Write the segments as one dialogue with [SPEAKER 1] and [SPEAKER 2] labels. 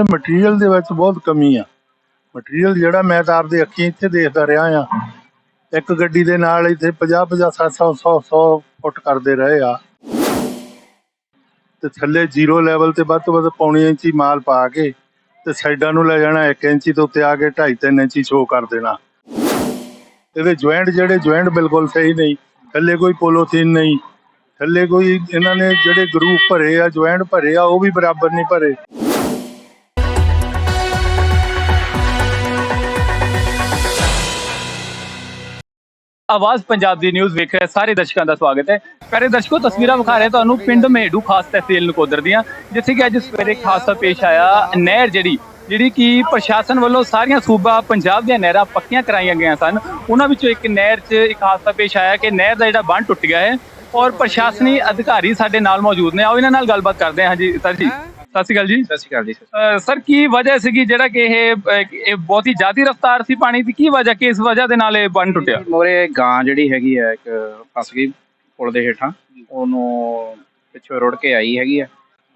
[SPEAKER 1] Material ਦੇ ਵਿੱਚ ਬਹੁਤ ਕਮੀ ਆ। ਮਟੀਰੀਅਲ ਜਿਹੜਾ ਮੈਂ ਤਾਂ ਆਪਦੇ ਅੱਖੀਂ ਇੱਥੇ ਦੇਖਦਾ ਰਿਹਾ ਆ। ਇੱਕ ਗੱਡੀ ਦੇ ਨਾਲ ਇੱਥੇ 50 50 700 100 100 ਫੁੱਟ ਕਰਦੇ ਰਹੇ ਆ। ਤੇ ਥੱਲੇ ਜ਼ੀਰੋ ਲੈਵਲ ਤੇ ਵੱਧ ਤੋਂ ਵੱਧ ਪੌਣੀ ਇੰਚੀ ਮਾਲ ਪਾ ਕੇ ਤੇ ਸਾਈਡਾਂ ਨੂੰ ਲੈ ਜਾਣਾ 1 ਇੰਚੀ ਤੋਂ ਉੱਤੇ ਆ ਕੇ 2.5 3 ਇੰਚੀ ਸ਼ੋ ਕਰ ਦੇਣਾ। ਇਹਦੇ ਜੁਆਇੰਟ ਜਿਹੜੇ ਜੁਆਇੰਟ ਬਿਲਕੁਲ ਸਹੀ ਨਹੀਂ, ਥੱਲੇ ਕੋਈ ਪੋਲੋਥੀਨ ਨਹੀਂ, ਥੱਲੇ ਕੋਈ ਇਹਨਾਂ ਨੇ ਜਿਹੜੇ ਗਰੂਪ ਭਰੇ ਆ ਜੁਆਇੰਟ ਭਰੇ ਆ, ਉਹ ਵੀ ਬਰਾਬਰ ਨਹੀਂ ਭਰੇ।
[SPEAKER 2] ਆਵਾਜ਼ ਪੰਜਾਬ ਦੀ ਨਿਊਜ਼ ਵੇਖ ਰਹੇ ਸਾਰੇ ਦਰਸ਼ਕਾਂ ਦਾ ਸਵਾਗਤ ਹੈ। ਪਿਆਰੇ ਦਰਸ਼ਕੋ, ਤਸਵੀਰਾਂ ਵਿਖਾ ਰਹੇ ਤੁਹਾਨੂੰ ਪਿੰਡ ਮੇੜੂ, ਖਾਸ ਤਹਿਸੀਲ ਨਕੋਦਰ ਦੀਆਂ, ਜਿੱਥੇ ਕਿ ਅੱਜ ਸਵੇਰੇ ਇੱਕ ਹਾਦਸਾ ਪੇਸ਼ ਆਇਆ। ਨਹਿਰ ਜਿਹੜੀ ਜਿਹੜੀ ਕਿ ਪ੍ਰਸ਼ਾਸਨ ਵੱਲੋਂ ਸਾਰੀਆਂ ਸੂਬਾ, ਪੰਜਾਬ ਦੀਆਂ ਨਹਿਰਾਂ ਪੱਕੀਆਂ ਕਰਾਈਆਂ ਗਈਆਂ ਸਨ। ਉਹਨਾਂ ਵਿੱਚੋਂ ਇੱਕ ਨਹਿਰ 'ਚ ਇੱਕ ਹਾਦਸਾ ਪੇਸ਼ ਆਇਆ ਕਿ ਨਹਿਰ ਦਾ ਜਿਹੜਾ ਬੰਨ ਟੁੱਟ ਗਿਆ ਹੈ ਔਰ ਪ੍ਰਸ਼ਾਸਨੀ ਅਧਿਕਾਰੀ ਸਾਡੇ ਨਾਲ ਮੌਜੂਦ ਨੇ। ਆਓ, ਇਹਨਾਂ ਨਾਲ ਗੱਲਬਾਤ ਕਰਦੇ ਹਾਂ ਜੀ, ਸਰ ਜੀ। ਸਤਿ ਸ਼੍ਰੀ ਅਕਾਲ ਜੀ।
[SPEAKER 3] ਸਤਿ ਸ਼੍ਰੀ ਅਕਾਲ ਜੀ
[SPEAKER 2] ਸਰ ਕੀ ਵਜ੍ਹਾ ਸੀਗੀ ਜਿਹੜਾ ਕਿ ਇਹ ਬਹੁਤ ਹੀ ਜ਼ਿਆਦਾ ਰਫ਼ਤਾਰ ਸੀ ਪਾਣੀ ਦੀ? ਕੀ ਵਜ੍ਹਾ ਕਿ ਇਸ ਵਜ੍ਹਾ ਦੇ ਨਾਲ ਇਹ ਬੰਨ ਟੁੱਟਿਆ?
[SPEAKER 3] ਮੋਰੇ ਗਾਂ ਜਿਹੜੀ ਹੈਗੀ ਆ ਇੱਕ ਫਸ ਗਈ ਪੁਲ ਦੇ ਹੇਠਾਂ। ਉਹਨੂੰ ਪਿੱਛੋਂ ਰੁੜ ਕੇ ਆਈ ਹੈਗੀ ਆ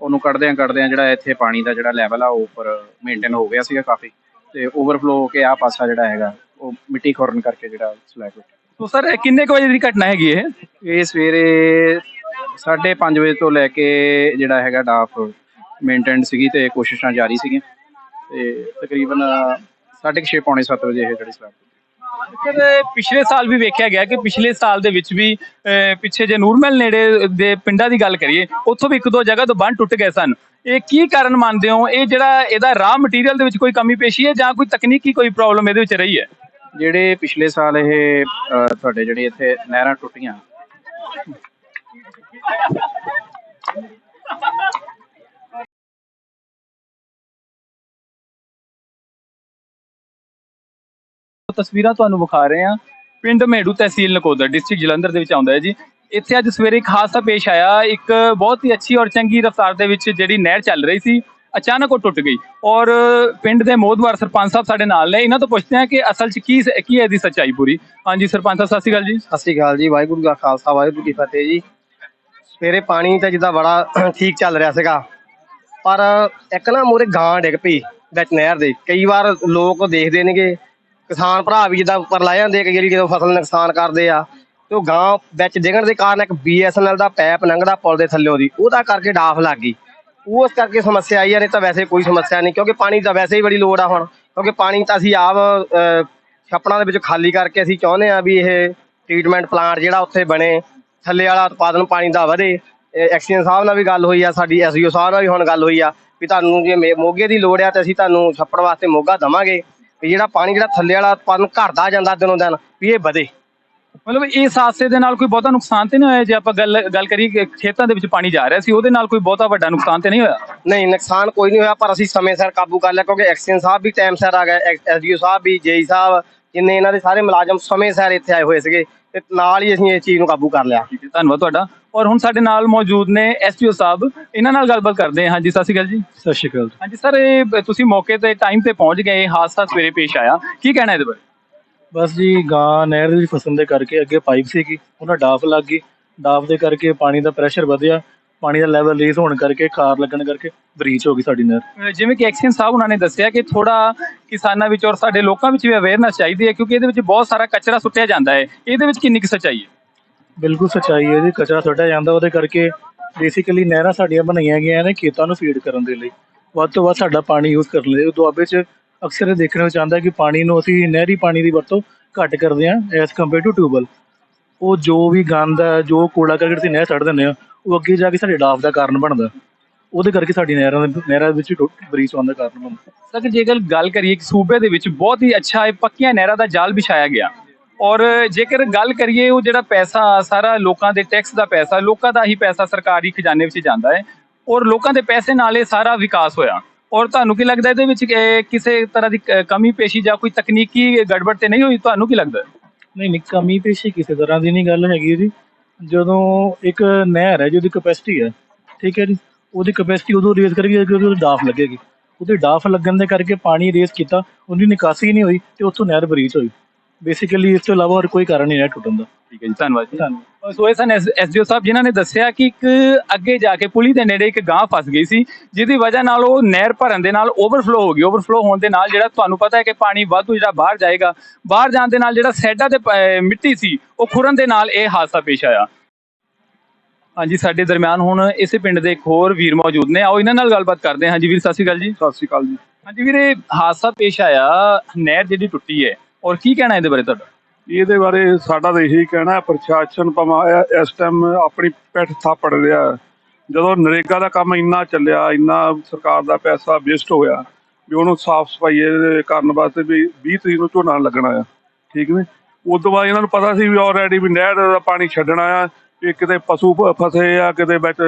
[SPEAKER 3] ਉਹਨੂੰ ਕੱਢਦਿਆਂ ਕੱਢਦਿਆਂ ਜਿਹੜਾ ਇੱਥੇ ਪਾਣੀ ਦਾ ਜਿਹੜਾ ਲੈਵਲ ਆ ਉਹ ਉੱਪਰ ਮੇਨਟੇਨ ਹੋ ਗਿਆ ਸੀਗਾ ਕਾਫੀ। ਤੇ ਓਵਰਫਲੋ ਹੋ ਕੇ ਆ ਪਾਸਾ ਜਿਹੜਾ ਹੈਗਾ ਉਹ ਮਿੱਟੀ ਖੋਰਨ ਕਰਕੇ ਜਿਹੜਾ ਸਲੈਬ ਟੁੱਟ
[SPEAKER 2] ਤੋ ਸਰ ਇਹ ਕਿੰਨੇ ਕੁ ਵਜੇ ਦੀ ਘਟਨਾ ਹੈਗੀ ਇਹ?
[SPEAKER 3] ਇਹ ਸਵੇਰੇ 5:30 ਵਜੇ ਤੋਂ ਲੈ ਕੇ ਜਿਹੜਾ ਹੈਗਾ ਡਾਫ ਮੇਨਟੇਨ ਸੀਗੀ ਤੇ ਕੋਸ਼ਿਸ਼ਾਂ ਜਾਰੀ ਸੀਗੀਆਂ। ਤੇ ਤਕਰੀਬਨ 6:30 ਪੌਣੇ 7 ਵਜੇ ਇਹ ਜਿਹੜੀ ਟੁੱਟੀ
[SPEAKER 2] ਸਰ ਪਿਛਲੇ ਸਾਲ ਵੀ ਵੇਖਿਆ ਗਿਆ ਕਿ ਪਿਛਲੇ ਸਾਲ ਦੇ ਵਿੱਚ ਵੀ ਪਿੱਛੇ ਜੇ ਨੂਰਮਹਿਲ ਨੇੜੇ ਦੇ ਪਿੰਡਾਂ ਦੀ ਗੱਲ ਕਰੀਏ ਉੱਥੋਂ ਵੀ ਇੱਕ ਦੋ ਜਗ੍ਹਾ ਤੋਂ ਬੰਨ ਟੁੱਟ ਗਏ ਸਨ। ਇਹ ਕੀ ਕਾਰਨ ਮੰਨਦੇ ਹੋ? ਇਹ ਜਿਹੜਾ ਇਹਦਾ ਰਾਹ ਮਟੀਰੀਅਲ ਦੇ ਵਿੱਚ ਕੋਈ ਕਮੀ ਪੇਸ਼ੀ ਹੈ ਜਾਂ ਕੋਈ ਤਕਨੀਕੀ ਕੋਈ ਪ੍ਰੋਬਲਮ ਇਹਦੇ ਵਿੱਚ ਰਹੀ ਹੈ?
[SPEAKER 3] ਜਿਹੜੇ ਪਿਛਲੇ ਸਾਲ ਇਹ ਤੁਹਾਡੇ ਜਿਹੜੇ ਇੱਥੇ ਨਹਿਰਾਂ ਟੁੱਟੀਆਂ
[SPEAKER 2] ਤਸਵੀਰਾਂ ਤੁਹਾਨੂੰ ਵਿਖਾ ਰਹੇ ਹਾਂ। ਪਿੰਡ ਮੇੜੂ ਤਹਿਸੀਲ ਨਕੋਦਰ ਡਿਸਟ੍ਰਿਕਟ ਜਲੰਧਰ ਦੇ ਵਿੱਚ ਆਉਂਦਾ ਹੈ ਜੀ। ਇੱਥੇ ਅੱਜ ਸਵੇਰੇ ਇੱਕ ਹਾਦਸਾ ਪੇਸ਼ ਆਇਆ। ਇੱਕ ਬਹੁਤ ਹੀ ਅੱਛੀ ਔਰ ਚੰਗੀ ਰਫ਼ਤਾਰ ਦੇ ਵਿੱਚ ਜਿਹੜੀ ਨਹਿਰ ਚੱਲ ਰਹੀ ਸੀ, ਅਚਾਨਕ ਉਹ ਟੁੱਟ ਗਈ। ਔਰ ਪਿੰਡ ਦੇ ਮੋਦਵਾਰ ਸਰਪੰਚ ਸਾਹਿਬ ਸਾਡੇ ਨਾਲ ਨੇ। ਇਹਨਾਂ ਤੋਂ ਪੁੱਛਦੇ ਹਾਂ ਕਿ ਅਸਲ 'ਚ ਕੀ ਕੀ ਹੈ ਇਹਦੀ ਸੱਚਾਈ ਪੂਰੀ। ਹਾਂਜੀ ਸਰਪੰਚ ਸਾਹਿਬ, ਸਤਿ ਸ਼੍ਰੀ ਅਕਾਲ ਜੀ।
[SPEAKER 4] ਸਤਿ ਸ਼੍ਰੀ ਅਕਾਲ ਜੀ। ਵਾਹਿਗੁਰੂ ਦਾ ਖਾਲਸਾ, ਵਾਹਿਗੁਰੂ ਕੀ ਫਤਿਹ ਜੀ। ਸਵੇਰੇ ਪਾਣੀ ਤਾਂ ਜਿੱਦਾਂ ਬੜਾ ਠੀਕ ਚੱਲ ਰਿਹਾ ਸੀਗਾ। ਪਰ ਇੱਕ ਨਾ ਮੂਰੇ ਗਾਂ ਡਿੱਗ ਪਈ ਵਿੱਚ ਨਹਿਰ ਦੇ। ਕਈ ਵਾਰ ਲੋਕ ਦੇਖਦੇ ਨੇਗੇ ਕਿਸਾਨ ਭਰਾ ਵੀ ਜਿੱਦਾਂ ਉੱਪਰ ਲਾਏ ਜਾਂਦੇ ਕਿ ਜਿਹੜੀ ਜਦੋਂ ਫਸਲ ਨੁਕਸਾਨ ਕਰਦੇ ਆ, ਤੇ ਉਹ ਗਾਂ ਵਿੱਚ ਡਿੱਗਣ ਦੇ ਕਾਰਨ ਇੱਕ BSNL ਦਾ ਪੈਪ ਲੰਘਦਾ ਪੁਲ ਦੇ ਥੱਲੇ ਉਹਦੀ, ਉਹਦਾ ਕਰਕੇ ਡਾਫ ਲੱਗ ਗਈ। ਉਸ ਕਰਕੇ ਸਮੱਸਿਆ ਆਈ ਆ, ਨਹੀਂ ਤਾਂ ਵੈਸੇ ਕੋਈ ਸਮੱਸਿਆ ਨਹੀਂ, ਕਿਉਂਕਿ ਪਾਣੀ ਤਾਂ ਵੈਸੇ ਹੀ ਬੜੀ ਲੋੜ ਆ ਹੁਣ, ਕਿਉਂਕਿ ਪਾਣੀ ਤਾਂ ਅਸੀਂ ਆਪ ਛੱਪੜਾਂ ਦੇ ਵਿੱਚ ਖਾਲੀ ਕਰਕੇ ਅਸੀਂ ਚਾਹੁੰਦੇ ਆ ਵੀ ਇਹ ਟ੍ਰੀਟਮੈਂਟ ਪਲਾਂਟ ਜਿਹੜਾ ਉੱਥੇ ਬਣੇ, ਥੱਲੇ ਵਾਲਾ ਉਤਪਾਦਨ ਪਾਣੀ ਦਾ ਵਧੇ। ਐਕਸੀਅਨ ਸਾਹਿਬ ਨਾਲ ਵੀ ਗੱਲ ਹੋਈ ਆ, ਸਾਡੀ ਐਸਯੂ ਸਾਹਿਬ ਨਾਲ ਵੀ ਹੁਣ ਗੱਲ ਹੋਈ ਆ, ਵੀ ਤੁਹਾਨੂੰ ਜੇ ਮੇ- ਮੋਗੇ ਦੀ ਲੋੜ ਆ ਤੇ ਅਸੀਂ ਤੁਹਾਨੂੰ ਛੱਪੜ ਵਾਸਤੇ ਮੋਗਾ ਦਵਾਂਗੇ। ਵੀ ਜਿਹੜਾ ਪਾਣੀ ਜਿਹੜਾ ਥੱਲੇ ਵਾਲਾ ਉਤਪਾਦਨ ਘਟਦਾ ਜਾਂਦਾ ਦਿਨੋਂ ਦਿਨ ਵੀ ਇਹ ਵਧੇ।
[SPEAKER 2] ਮਤਲਬ ਇਸ ਹਾਦਸੇ ਦੇ ਨਾਲ ਕੋਈ ਬਹੁਤਾ ਨੁਕਸਾਨ ਤੇ ਨਹੀਂ ਹੋਇਆ? ਜੇ ਆਪਾਂ ਗੱਲ ਗੱਲ ਕਰੀਏ ਕਿ ਖੇਤਾਂ ਦੇ ਵਿੱਚ ਪਾਣੀ ਜਾ ਰਿਹਾ ਸੀ ਉਹਦੇ ਨਾਲ ਕੋਈ ਬਹੁਤਾ ਵੱਡਾ ਨੁਕਸਾਨ ਤੇ ਨਹੀਂ ਹੋਇਆ?
[SPEAKER 4] ਨਹੀਂ ਨੁਕਸਾਨ ਕੋਈ ਨਹੀਂ ਹੋਇਆ ਪਰ ਅਸੀਂ ਸਮੇਂ ਸਿਰ ਕਾਬੂ ਕਰ ਲਿਆ ਕਿਉਂਕਿ ਐਕਸੀਅਨ ਸਾਹਿਬ ਵੀ ਟਾਈਮ ਸਿਰ ਆ ਗਏ ਐਸਡੀਓ ਸਾਹਿਬ ਵੀ ਜੇਈ ਸਾਹਿਬ ਜਿੰਨੇ ਇਹਨਾਂ ਦੇ ਸਾਰੇ ਮੁਲਾਜ਼ਮ ਸਮੇਂ ਸਿਰ ਇੱਥੇ ਆਏ ਹੋਏ ਸੀਗੇ। ਤੇ ਨਾਲ ਹੀ ਅਸੀਂ ਇਸ ਚੀਜ਼ ਨੂੰ ਕਾਬੂ ਕਰ ਲਿਆ।
[SPEAKER 2] ਠੀਕ ਹੈ ਧੰਨਵਾਦ ਤੁਹਾਡਾ। ਔਰ ਹੁਣ ਸਾਡੇ ਨਾਲ ਮੌਜੂਦ ਨੇ ਐਸਪੀਓ ਸਾਹਿਬ। ਇਹਨਾਂ ਨਾਲ ਗੱਲਬਾਤ ਕਰਦੇ ਹਾਂ। ਹਾਂਜੀ ਸਤਿ ਸ਼੍ਰੀ ਅਕਾਲ ਜੀ।
[SPEAKER 1] ਸਤਿ ਸ਼੍ਰੀ ਅਕਾਲ
[SPEAKER 2] ਹਾਂਜੀ ਸਰ ਇਹ ਤੁਸੀਂ ਮੌਕੇ ਤੇ ਟਾਈਮ ਤੇ ਪਹੁੰਚ ਗਏ। ਇਹ ਹਾਦਸਾ ਸਵੇਰੇ ਪੇਸ਼ ਆਇਆ। ਕੀ ਕਹਿਣਾ ਇਹਦੇ ਬਾਰੇ?
[SPEAKER 5] ਬਸ ਜੀ ਗਾਂ ਨਹਿਰ ਦੀ ਫਸਣ ਦੇ ਕਰਕੇ ਅੱਗੇ ਪਾਈਪ ਸੀਗੀ। ਉਹਨਾਂ ਡਾਫ ਲੱਗ ਗਈ। ਡਾਫ ਦੇ ਕਰਕੇ ਪਾਣੀ ਦਾ ਪ੍ਰੈਸ਼ਰ ਵਧਿਆ। ਪਾਣੀ ਦਾ ਲੈਵਲ ਰੇਜ਼ ਹੋਣ ਕਰਕੇ ਖਾਰ ਲੱਗਣ ਕਰਕੇ ਬਰੀਚ ਹੋ ਗਈ ਸਾਡੀ ਨਹਿਰ।
[SPEAKER 2] ਜਿਵੇਂ ਕਿ ਐਕਸ਼ਨ ਸਾਹਿਬ ਉਹਨਾਂ ਨੇ ਦੱਸਿਆ ਕਿ ਥੋੜਾ ਕਿਸਾਨਾਂ ਵਿੱਚ ਔਰ ਸਾਡੇ ਲੋਕਾਂ ਵਿੱਚ ਵੀ ਅਵੇਅਰਨੈਸ ਚਾਹੀਦੀ ਹੈ ਕਿਉਂਕਿ ਇਹਦੇ ਵਿੱਚ ਬਹੁਤ ਸਾਰਾ ਕਚਰਾ ਸੁੱਟਿਆ ਜਾਂਦਾ ਹੈ। ਇਹਦੇ ਵਿੱਚ ਕਿੰਨੀ ਕੁ ਸੱਚਾਈ ਹੈ?
[SPEAKER 5] ਬਿਲਕੁਲ ਸੱਚਾਈ ਹੈ ਜੀ ਕਚਰਾ ਸੁੱਟਿਆ ਜਾਂਦਾ ਉਹਦੇ ਕਰਕੇ ਬੇਸਿਕਲੀ ਨਹਿਰਾਂ ਸਾਡੀਆਂ ਬਣਾਈਆਂ ਗਈਆਂ ਨੇ ਖੇਤਾਂ ਨੂੰ ਫੀਡ ਕਰਨ ਦੇ ਲਈ। ਵੱਧ ਤੋਂ ਵੱਧ ਸਾਡਾ ਪਾਣੀ ਯੂਜ਼ ਕਰਨ ਲਈ। ਦੁਆਬੇ 'ਚ ਅਕਸਰ ਇਹ ਦੇਖਣ ਵਿੱਚ ਆਉਂਦਾ ਕਿ ਪਾਣੀ ਨੂੰ ਅਸੀਂ ਨਹਿਰੀ ਪਾਣੀ ਦੀ ਵਰਤੋਂ ਘੱਟ ਕਰਦੇ ਹਾਂ ਐਸ ਕੰਪੇਅਰ ਟੂ ਟਿਊਬਲ ਉਹ ਜੋ ਵੀ ਗੰਦ ਹੈ ਜੋ ਕੂੜਾ ਕਰਕਟ ਅਸੀਂ ਨਹਿਰ ਛੱਡ ਦਿੰਦੇ ਆ ਉਹ ਅੱਗੇ ਜਾ ਕੇ ਸਾਡੇ ਡਾਫ ਦਾ ਕਾਰਨ ਬਣਦਾ। ਉਹਦੇ ਕਰਕੇ ਸਾਡੀ ਨਹਿਰਾਂ ਦੇ ਨਹਿਰਾਂ ਵਿੱਚ ਬਰੀਚ ਆਉਣ ਦਾ ਕਾਰਨ ਬਣਦਾ।
[SPEAKER 2] ਸਰ ਜੇਕਰ ਗੱਲ ਕਰੀਏ ਕਿ ਸੂਬੇ ਦੇ ਵਿੱਚ ਬਹੁਤ ਹੀ ਅੱਛਾ ਇਹ ਪੱਕੀਆਂ ਨਹਿਰਾਂ ਦਾ ਜਾਲ ਵਿਛਾਇਆ ਗਿਆ। ਔਰ ਜੇਕਰ ਗੱਲ ਕਰੀਏ ਉਹ ਜਿਹੜਾ ਪੈਸਾ ਸਾਰਾ ਲੋਕਾਂ ਦੇ ਟੈਕਸ ਦਾ ਪੈਸਾ ਲੋਕਾਂ ਦਾ ਹੀ ਪੈਸਾ ਸਰਕਾਰੀ ਖਜ਼ਾਨੇ ਵਿੱਚ ਜਾਂਦਾ ਹੈ। ਔਰ ਲੋਕਾਂ ਦੇ ਪੈਸੇ ਨਾਲ ਇਹ ਸਾਰਾ ਵਿਕਾਸ ਹੋਇਆ। ਔਰ ਤੁਹਾਨੂੰ ਕੀ ਲੱਗਦਾ ਇਹਦੇ ਵਿੱਚ ਕਿਸੇ ਤਰ੍ਹਾਂ ਦੀ ਕਮੀ ਪੇਸ਼ੀ ਜਾਂ ਕੋਈ ਤਕਨੀਕੀ ਗੜਬੜ ਤੇ ਨਹੀਂ ਹੋਈ? ਤੁਹਾਨੂੰ ਕੀ ਲੱਗਦਾ?
[SPEAKER 5] ਨਹੀਂ ਨਹੀਂ ਕਮੀ ਪੇਸ਼ੀ ਕਿਸੇ ਤਰ੍ਹਾਂ ਦੀ ਨਹੀਂ ਗੱਲ ਹੈਗੀ ਜੀ ਜਦੋਂ ਇੱਕ ਨਹਿਰ ਹੈ ਜਿਹਦੀ ਕਪੈਸਿਟੀ ਹੈ, ਠੀਕ ਹੈ ਜੀ, ਉਹਦੀ ਕਪੈਸਿਟੀ ਉਦੋਂ ਰੇਜ਼ ਕਰੇਗੀ ਜਦੋਂ ਉਹਦੀ ਡਾਫ ਲੱਗੇਗੀ। ਉਹਦੇ ਡਾਫ ਲੱਗਣ ਦੇ ਕਰਕੇ ਪਾਣੀ ਰੇਜ਼ ਕੀਤਾ, ਉਹਦੀ ਨਿਕਾਸੀ ਨਹੀਂ ਹੋਈ ਤੇ ਉੱਥੋਂ ਨਹਿਰ ਬਰੀਚ ਹੋਈ। ਬੇਸਿਕਲੀ ਇਸ ਤੋਂ ਇਲਾਵਾ ਹੋਰ ਕੋਈ ਕਾਰਨ ਨਹੀਂ ਹੈ ਟੁੱਟਣ ਦਾ।
[SPEAKER 2] ਠੀਕ ਹੈ ਜੀ ਧੰਨਵਾਦ ਜੀ।
[SPEAKER 5] ਧੰਨਵਾਦ।
[SPEAKER 2] ਸੋ ਇਹ ਸਨ ਐਸਡੀਓ ਸਾਹਿਬ ਜਿਨ੍ਹਾਂ ਨੇ ਦੱਸਿਆ ਕਿ ਇੱਕ ਅੱਗੇ ਜਾ ਕੇ ਪੁਲੀ ਦੇ ਨੇੜੇ ਇੱਕ ਗਾਂ ਫਸ ਗਈ ਸੀ ਜਿਹਦੀ ਵਜ੍ਹਾ ਨਾਲ ਉਹ ਨਹਿਰ ਭਰਨ ਦੇ ਨਾਲ ਓਵਰਫਲੋ ਹੋ ਗਈ। ਓਵਰਫਲੋ ਹੋਣ ਦੇ ਨਾਲ ਜਿਹੜਾ ਤੁਹਾਨੂੰ ਪਤਾ ਹੈ ਕਿ ਪਾਣੀ ਵਾਧੂ ਜਿਹੜਾ ਬਾਹਰ ਜਾਏਗਾ ਬਾਹਰ ਜਾਣ ਦੇ ਨਾਲ ਜਿਹੜਾ ਸੈਡਾ ਤੇ ਮਿੱਟੀ ਸੀ ਉਹ ਖੁਰਨ ਦੇ ਨਾਲ ਇਹ ਹਾਦਸਾ ਪੇਸ਼ ਆਇਆ। ਹਾਂਜੀ ਸਾਡੇ ਦਰਮਿਆਨ ਹੁਣ ਇਸੇ ਪਿੰਡ ਦੇ ਇੱਕ ਹੋਰ ਵੀਰ ਮੌਜੂਦ ਨੇ। ਆਓ ਇਹਨਾਂ ਨਾਲ ਗੱਲਬਾਤ ਕਰਦੇ ਹਾਂ। ਹਾਂਜੀ ਵੀਰ ਸਤਿ ਸ਼੍ਰੀ ਅਕਾਲ ਜੀ।
[SPEAKER 6] ਸਤਿ ਸ਼੍ਰੀ ਅਕਾਲ ਜੀ।
[SPEAKER 2] ਹਾਂਜੀ ਵੀਰੇ ਹਾਦਸਾ ਪੇਸ਼ ਆਇਆ। ਨਹਿਰ ਜਿਹੜੀ ਟੁੱਟੀ ਹੈ ਔਰ ਕੀ ਕਹਿਣਾ ਇਹਦੇ ਬਾਰੇ ਤੁਹਾਡਾ?
[SPEAKER 6] ਇਹਦੇ ਬਾਰੇ ਸਾਡਾ ਤਾਂ ਇਹੀ ਕਹਿਣਾ ਹੈ ਪ੍ਰਸ਼ਾਸਨ ਭਾਵੇਂ ਇਸ ਟਾਈਮ ਆਪਣੀ ਪਿੱਠ ਥਾਪੜ ਰਿਹਾ ਹੈ। ਜਦੋਂ ਨਰੇਗਾ ਦਾ ਕੰਮ ਇੰਨਾ ਚੱਲਿਆ ਇੰਨਾ ਸਰਕਾਰ ਦਾ ਪੈਸਾ ਵੇਸਟ ਹੋਇਆ ਵੀ ਉਹਨੂੰ ਸਾਫ਼ ਸਫ਼ਾਈ ਇਹਦੇ ਕਰਨ ਵਾਸਤੇ ਵੀ 20 ਤਰੀਕ ਨੂੰ ਝੋਨਾ ਲੱਗਣਾ ਆ ਠੀਕ ਨੇ? ਉਸ ਤੋਂ ਬਾਅਦ ਇਹਨਾਂ ਨੂੰ ਪਤਾ ਸੀ ਵੀ ਆਲਰੇਡੀ ਵੀ ਨਹਿਰ ਦਾ ਪਾਣੀ ਛੱਡਣਾ ਆ ਵੀ ਕਿਤੇ ਪਸ਼ੂ ਫ- ਫਸੇ ਆ ਕਿਤੇ ਵਿੱਚ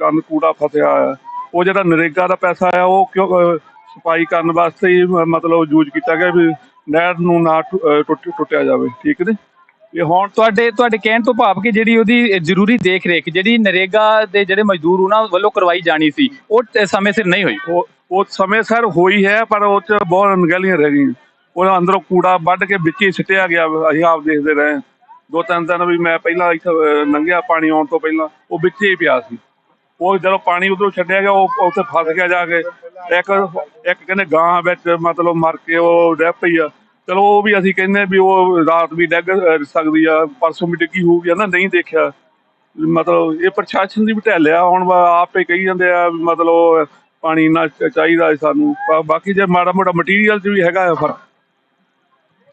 [SPEAKER 6] ਗੰਦ ਕੂੜਾ ਫਸਿਆ ਆ। ਉਹ ਜਿਹੜਾ ਨਰੇਗਾ ਦਾ ਪੈਸਾ ਆ ਉਹ ਕਿਉਂ ਅਹ, ਸਫ਼ਾਈ ਕਰਨ ਵਾਸਤੇ ਹੀ ਮ- ਮਤਲਬ ਯੂਜ਼ ਕੀਤਾ ਗਿਆ ਵੀ ਨਹਿਰ ਨੂੰ ਨਾ ਟੁ- ਅਹ, ਟੁੱਟ- ਟੁੱਟਿਆ ਜਾਵੇ ਠੀਕ ਨੇ? ਇਹ ਹੁਣ
[SPEAKER 2] ਤੁਹਾਡੇ ਤੁਹਾਡੇ ਕਹਿਣ ਤੋਂ ਭਾਵ ਕਿ ਜਿਹੜੀ ਉਹਦੀ ਜ਼ਰੂਰੀ ਦੇਖ ਰੇਖ ਜਿਹੜੀ ਨਰੇਗਾ ਦੇ ਜਿਹੜੇ ਮਜ਼ਦੂਰ ਉਹਨਾਂ ਵੱਲੋਂ ਕਰਵਾਈ ਜਾਣੀ ਸੀ ਉਹ ਟ- ਸਮੇਂ ਸਿਰ ਨਹੀਂ ਹੋਈ?
[SPEAKER 6] ਉਹ ਉਹ ਸਮੇਂ ਸਿਰ ਹੋਈ ਹੈ ਪਰ ਉਹ ਚ ਬਹੁਤ ਅਣਗਹਿਲੀਆਂ ਰਹਿ ਗਈਆਂ। ਉਹ ਅੰਦਰੋਂ ਕੂੜਾ ਵੱਢ ਕੇ ਵਿੱਚ ਹੀ ਸਿੱਟਿਆ ਗਿਆ ਅਸੀਂ ਆਪ ਦੇਖਦੇ ਰਹੇ। ਦੋ ਤਿੰਨ ਦਿਨ ਵੀ ਮੈਂ ਪਹਿਲਾਂ ਇੱਥੇ ਅਹ, ਲੰਘਿਆ ਪਾਣੀ ਆਉਣ ਤੋਂ ਪਹਿਲਾਂ ਉਹ ਵਿੱਚ ਹੀ ਪਿਆ ਸੀ। ਉਹ ਜਦੋਂ ਪਾਣੀ ਉਧਰੋਂ ਛੱਡਿਆ ਗਿਆ ਉਹ ਉੱਥੇ ਫਸ ਗਿਆ ਜਾ ਕੇ। ਇੱਕ ਇੱਕ ਕਹਿੰਦੇ ਗਾਂ ਵਿੱਚ ਮਤਲਬ ਮਰ ਕੇ ਉਹ ਡਿੱਗ ਪਈ ਆ। ਚਲੋ ਉਹ ਵੀ ਅਸੀਂ ਕਹਿੰਦੇ ਵੀ ਉਹ ਰਾਤ ਵੀ ਡਿੱਗ ਸਕਦੀ ਆ। ਪਰਸੋਂ ਵੀ ਡਿੱਗੀ ਹੋਊਗੀ ਨਾ ਨਹੀਂ ਦੇਖਿਆ। ਮਤਲਬ ਇਹ ਪ੍ਰਸ਼ਾਸਨ ਦੀ ਢਿੱਲਿਆ ਹੁਣ ਵਾ- ਆਪੇ ਕਹੀ ਜਾਂਦੇ ਆ ਵੀ ਮਤਲਬ ਪਾਣੀ ਚ- ਚਾਹੀਦਾ ਸਾਨੂੰ। ਬਾਕੀ ਜੇ ਮਾੜਾ ਮੋਟਾ ਮਟੀਰੀਅਲ 'ਚ ਵੀ ਹੈਗਾ ਫ਼ਰਕ।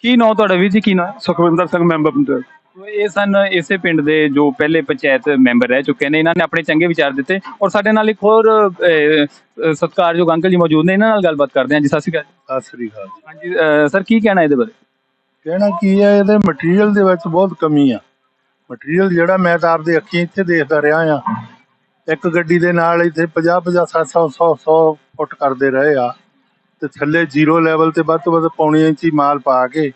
[SPEAKER 2] ਕੀ ਨਾਂ ਤੁਹਾਡਾ ਵੀਰ ਜੀ? ਕੀ ਨਾਂ?
[SPEAKER 6] ਸੁਖਵਿੰਦਰ ਸਿੰਘ ਮੈਂਬਰ ਪੰਚਾਇਤ।
[SPEAKER 2] ਇਹ ਸਨ ਇਸੇ ਪਿੰਡ ਦੇ ਜੋ ਪਹਿਲੇ ਪੰਚਾਇਤ ਮੈਂਬਰ ਰਹਿ ਚੁੱਕੇ ਨੇ। ਇਹਨਾਂ ਨੇ ਆਪਣੇ ਚੰਗੇ ਵਿਚਾਰ ਦਿੱਤੇ ਔਰ ਸਾਡੇ ਨਾਲ ਇੱਕ ਹੋਰ ਸਤਿਕਾਰਯੋਗ ਅੰਕਲ ਜੀ ਮੌਜੂਦ ਨੇ। ਇਹਨਾਂ ਨਾਲ ਗੱਲਬਾਤ ਕਰਦੇ ਹਾਂ ਜੀ। ਸਤਿ ਸ਼੍ਰੀ ਅਕਾਲ
[SPEAKER 1] ਸਤਿ ਸ੍ਰੀ ਅਕਾਲ
[SPEAKER 2] ਹਾਂਜੀ ਸਰ ਕੀ ਕਹਿਣਾ ਇਹਦੇ ਬਾਰੇ?
[SPEAKER 1] ਕਹਿਣਾ ਕੀ ਹੈ ਇਹਦੇ ਮਟੀਰੀਅਲ ਦੇ ਵਿੱਚ ਬਹੁਤ ਕਮੀ ਆ। ਮਟੀਰੀਅਲ ਜਿਹੜਾ ਮੈਂ ਤਾਂ ਆਪਦੇ ਅੱਖੀਂ ਇੱਥੇ ਦੇਖਦਾ ਰਿਹਾ ਆ। ਇੱਕ ਗੱਡੀ ਦੇ ਨਾਲ ਇੱਥੇ 50 50 700 100 100 ਫੁੱਟ ਕਰਦੇ ਰਹੇ ਆ। ਤੇ ਥੱਲੇ ਜ਼ੀਰੋ ਲੈਵਲ ਤੇ ਵੱਧ ਤੋਂ ਵੱਧ ਪੌਣੀ ਇੰਚੀ ਮਾਲ ਪਾ ਕੇ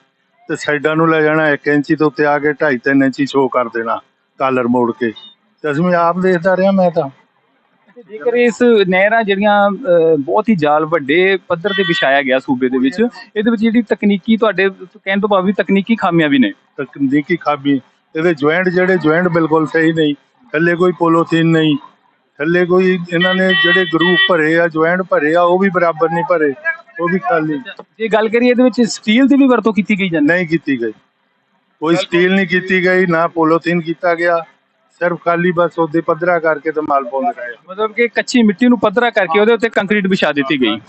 [SPEAKER 1] ਤੇ ਸਾਈਡਾਂ ਨੂੰ ਲੈ ਜਾਣਾ 1 ਇੰਚੀ ਤੋਂ ਉੱਤੇ ਆ ਕੇ 2.5 3 ਇੰਚੀ ਸ਼ੋ ਕਰ ਦੇਣਾ ਕਾਲਰ ਮੋੜ ਕੇ। ਤੇ ਅਸੀਂ ਆਪ ਦੇਖਦਾ ਰਿਹਾ ਮੈਂ ਤਾਂ।
[SPEAKER 2] ਜੇਕਰ ਇਸ ਨਹਿਰਾਂ ਜਿਹੜੀਆਂ ਬਹੁਤ ਹੀ ਜਾਲ ਵੱਡੇ ਪੱਧਰ ਤੇ ਵਿਛਾਇਆ ਗਿਆ ਸੂਬੇ ਦੇ ਵਿੱਚ ਇਹਦੇ ਵਿੱਚ ਜਿਹੜੀ ਤਕਨੀਕੀ ਤੁਹਾਡੇ ਕਹਿਣ ਤੋਂ ਭਾਵ ਵੀ ਤਕਨੀਕੀ ਖਾਮੀਆਂ ਵੀ ਨੇ।
[SPEAKER 1] ਤਕਨੀਕੀ ਖਾਬੀ ਇਹਦੇ ਜੁਆਇੰਟ ਜਿਹੜੇ ਜੁਆਇੰਟ ਬਿਲਕੁਲ ਸਹੀ ਨਹੀਂ ਥੱਲੇ ਕੋਈ ਪੋਲੋਥੀਨ ਨਹੀਂ ਥੱਲੇ ਕੋਈ ਇਹਨਾਂ ਨੇ ਜਿਹੜੇ ਗਰੂਪ ਭਰੇ ਆ ਜੁਆਇੰਟ ਭਰੇ ਆ ਉਹ ਵੀ ਬਰਾਬਰ ਨਹੀਂ ਭਰੇ। ਉਹ ਵੀ ਖਾਲੀ
[SPEAKER 2] ਜੇ ਗੱਲ ਕਰੀਏ ਇਹਦੇ ਵਿੱਚ ਸਟੀਲ ਦੀ ਵੀ ਵਰਤੋਂ ਕੀਤੀ ਗਈ ਜਾਂਦੀ
[SPEAKER 1] ਨਹੀਂ ਕੀਤੀ ਗਈ। ਕੋਈ ਸਟੀਲ ਨਹੀਂ ਕੀਤੀ ਗਈ ਨਾ ਪੋਲੋਥੀਨ ਕੀਤਾ ਗਿਆ। ਸਿਰਫ ਖਾਲੀ ਬਸ ਉਹਦੇ ਪੱਧਰਾ ਕਰਕੇ ਤੇ ਮਾਲ ਪਾਉਂਦੇ ਰਹੇ।
[SPEAKER 2] ਮਤਲਬ ਕਿ ਕੱਚੀ ਮਿੱਟੀ ਨੂੰ ਪੱਧਰਾ ਕਰਕੇ ਉਹਦੇ ਉੱਤੇ ਕੰਕਰੀਟ ਵਿਛਾ ਦਿੱਤੀ ਗਈ।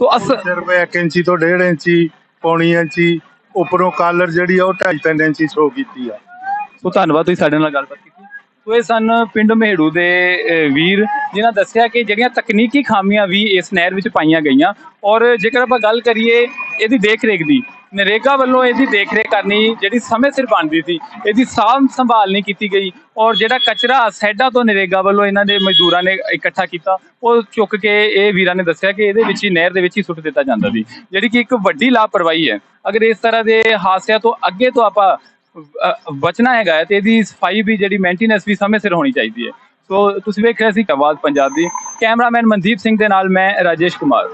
[SPEAKER 2] ਸੋ ਅਸ
[SPEAKER 1] ਸਿਰਫ 1 ਇੰਚੀ ਤੋਂ 1.5 ਇੰਚੀ ਪੌਣੀ ਇੰਚੀ ਉੱਪਰੋਂ ਕਾਲਰ ਜਿਹੜੀ ਆ ਉਹ 2.5 3 ਇੰਚੀ ਸ਼ੋ ਕੀਤੀ ਆ।
[SPEAKER 2] ਸੋ ਧੰਨਵਾਦ ਤੁਸੀਂ ਸਾਡੇ ਨਾਲ ਗੱਲਬਾਤ ਕੀਤੀ। ਸੋ ਇਹ ਸਨ ਪਿੰਡ ਮਹਿੜੂ ਦੇ ਵੀਰ, ਜਿਨ੍ਹਾਂ ਦੱਸਿਆ ਕਿ ਜਿਹੜੀਆਂ ਤਕਨੀਕੀ ਖਾਮੀਆਂ ਵੀ ਇਸ ਨਹਿਰ ਵਿੱਚ ਪਾਈਆਂ ਗਈਆਂ। ਔਰ ਜੇਕਰ ਆਪਾਂ ਗੱਲ ਕਰੀਏ ਇਹਦੀ ਦੇਖ-ਰੇਖ ਦੀ, ਨਰੇਗਾ ਵੱਲੋਂ ਇਹਦੀ ਦੇਖ-ਰੇਖ ਕਰਨੀ ਜਿਹੜੀ ਸਮੇਂ ਸਿਰ ਬਣਦੀ ਸੀ, ਇਹਦੀ ਸਾਂਭ ਸੰਭਾਲ ਨਹੀਂ ਕੀਤੀ ਗਈ। ਔਰ ਜਿਹੜਾ ਕਚਰਾ ਸਾਈਡਾਂ ਤੋਂ ਨਰੇਗਾ ਵੱਲੋਂ ਇਹਨਾਂ ਦੇ ਮਜ਼ਦੂਰਾਂ ਨੇ ਇਕੱਠਾ ਕੀਤਾ, ਉਹ ਚੁੱਕ ਕੇ ਇਹ ਵੀਰਾਂ ਨੇ ਦੱਸਿਆ ਕਿ ਇਹਦੇ ਵਿੱਚ ਹੀ ਨਹਿਰ ਦੇ ਵਿੱਚ ਹੀ ਸੁੱਟ ਦਿੱਤਾ ਜਾਂਦਾ ਸੀ। ਜਿਹੜੀ ਕਿ ਇੱਕ ਵੱਡੀ ਲਾਪਰਵਾਹੀ ਹੈ। ਅਗਰ ਇਸ ਤਰ੍ਹਾਂ ਦੇ ਹਾਦਸਿਆਂ ਤੋਂ ਅੱਗੇ ਤੋਂ ਆਪਾਂ ਬਚਣਾ ਹੈਗਾ ਹੈ ਤੇ ਇਹਦੀ ਸਫ਼ਾਈ ਵੀ ਜਿਹੜੀ ਮੇਨਟੇਨੈਂਸ ਵੀ ਸਮੇਂ ਸਿਰ ਹੋਣੀ ਚਾਹੀਦੀ ਹੈ। ਸੋ ਤੁਸੀਂ ਵੇਖ ਰਹੇ ਸੀ ਆਵਾਜ਼ ਪੰਜਾਬ ਦੀ ਕੈਮਰਾਮੈਨ ਮਨਦੀਪ ਸਿੰਘ ਦੇ ਨਾਲ ਮੈਂ ਰਾਜੇਸ਼ ਕੁਮਾਰ।